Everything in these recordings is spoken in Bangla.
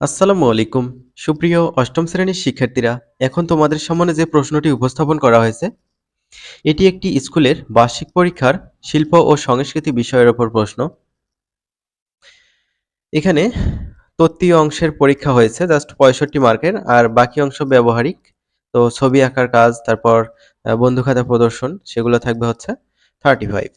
আসসালামু আলাইকুম। সুপ্রিয় অষ্টম শ্রেণির শিক্ষার্থীরা এখন তোমাদের সামনে যে প্রশ্নটি উপস্থাপন করা হয়েছে এটি একটি স্কুলের বার্ষিক পরীক্ষার শিল্প ও সংস্কৃতি বিষয়ের ওপর প্রশ্ন। এখানে তত্ত্বীয় অংশের পরীক্ষা হয়েছে জাস্ট পঁয়ষট্টি মার্কের আর বাকি অংশ ব্যবহারিক তো ছবি আঁকার কাজ তারপর আহ, বন্ধু খাতা প্রদর্শন সেগুলো থাকবে হচ্ছে থার্টি ফাইভ।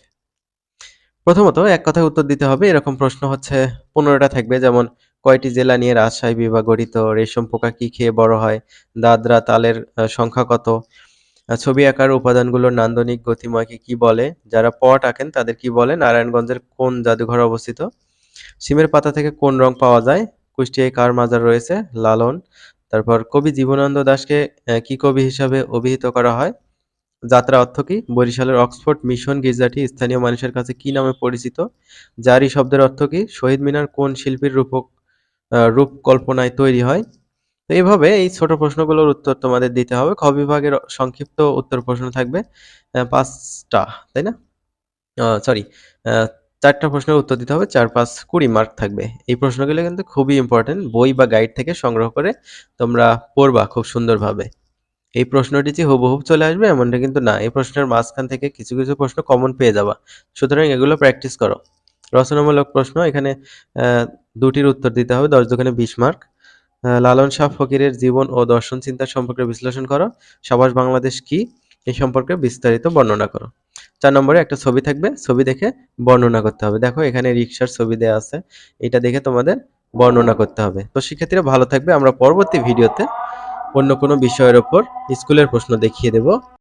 প্রথমত এক কথায় উত্তর দিতে হবে এরকম প্রশ্ন হচ্ছে পনেরোটা থাকবে যেমন কয়টি জেলা নিয়ে রাজশাহী বিভাগ গঠিত? রেশম পোকা কি খেয়ে বড় হয়? দাদরা তালের সংখ্যা কত? ছবি আঁকার উপাদানগুলোর নান্দনিক গতিময়কে কি বলে? যারা পট আঁকেন তাদের কি বলে? নারায়ণগঞ্জের কোন জাদুঘর অবস্থিত? সিমের পাতা থেকে কোন রং পাওয়া যায়? কুষ্টিয়ায় কার মাজার রয়েছে? লালন। তারপর কবি জীবনানন্দ আহ, কি কবি হিসাবে অভিহিত করা হয়? যাত্রা অর্থ কি? বরিশালের অক্সফোর্ড মিশন গির্জাটি স্থানীয় মানুষের কাছে কি নামে পরিচিত? জারি শব্দের অর্থ কি? শহীদ মিনার কোন শিল্পীর রূপক রূপকল্পনায় তৈরি হয়। তো এইভাবে এই ছোট প্রশ্নগুলোর উত্তর তোমাদের দিতে হবে। খ বিভাগের সংক্ষিপ্ত উত্তর প্রশ্ন থাকবে পাঁচটা, তাই না? সরি চারটা প্রশ্নের উত্তর দিতে হবে, চার পাঁচ কুড়ি মার্ক থাকবে। এই প্রশ্নগুলো কিন্তু খুবই ইম্পর্টেন্ট বই বা গাইড থেকে সংগ্রহ করে তোমরা পড়বা খুব সুন্দরভাবে। এই প্রশ্নটি যে হুবহুব চলে আসবে এমনটা কিন্তু না। এই প্রশ্নের মাঝখান থেকে কিছু কিছু প্রশ্ন কমন পেয়ে যাবা। সুতরাং এগুলো প্র্যাকটিস করো। রচনামূলক প্রশ্ন, এখানে দুটির উত্তর দিতে হবে, দশ দোকানে বিশ মার্ক। লালন শাহ ফকিরের জীবন ও দর্শন চিন্তা সম্পর্কে বিশ্লেষণ করো। সাবাস বাংলাদেশ কি? এই সম্পর্কে বিস্তারিত বর্ণনা করো। চার নম্বরে একটা ছবি থাকবে, ছবি দেখে বর্ণনা করতে হবে। দেখো, এখানে রিক্সার ছবি দেওয়া আছে, এটা দেখে তোমাদের বর্ণনা করতে হবে। তো শিক্ষার্থীরা ভালো থাকবে, আমরা পরবর্তী ভিডিওতে অন্য কোনো বিষয়ের ওপর স্কুলের প্রশ্ন দেখিয়ে দেব।